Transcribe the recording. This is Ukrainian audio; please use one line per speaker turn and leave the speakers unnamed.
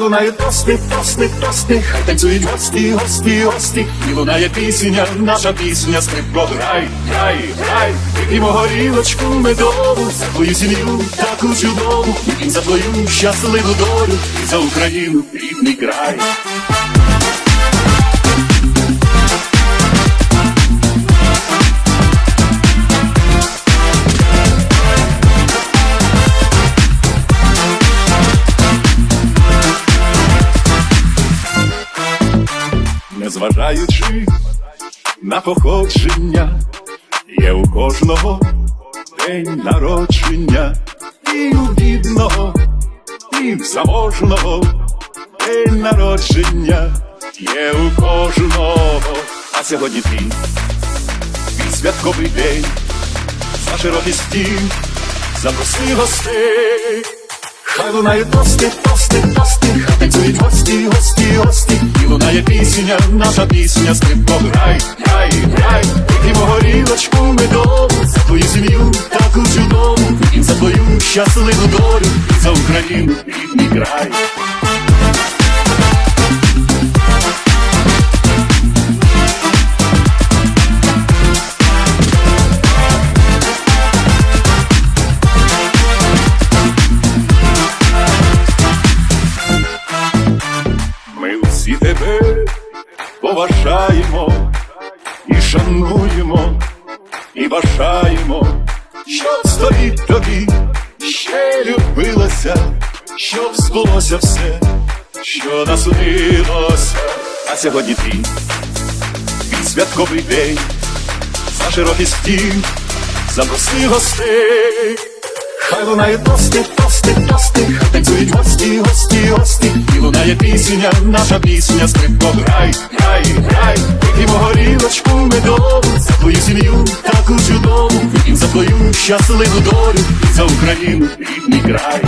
Лунає тости, тости, тости, хай танцюють гості, гості, гості, і лунає пісня, наша пісня, скрипко, грай, грай, грай, вип'ємо горілочку медову, за твою сім'ю таку чудову, і за твою щасливу долю, і за Україну рідний край. Незважаючи на походження, є у кожного день народження, і у бідного, і в заможного день народження є у кожного. А сьогодні твій, твій святковий день, за широкий стіл, запроси гостей. Хай лунає тости, тости, тости, хай танцюють гості, лунає пісня, наша пісня, скрипко, грай, грай, грай, вип'ємо горілочку медову, за твою сім'ю таку чудову, і за твою щасливу долю, і за Україну рідний край. Усі тебе поважаємо і шануємо, і бажаємо, щоб стоїть тобі, ще любилося, щоб збулося все, що насудилося. А сьогодні твій, твій святковий день, за широкий стіл, запроси гостей. Хай лунає тости, тости, тости, танцюють гості, гості, гості, і лунає пісня, наша пісня, скрипко, грай, грай, грай, вип'ємо горілочку медову, за твою сім'ю таку чудову, вип'ємо за твою щасливу долю, і за Україну рідний край.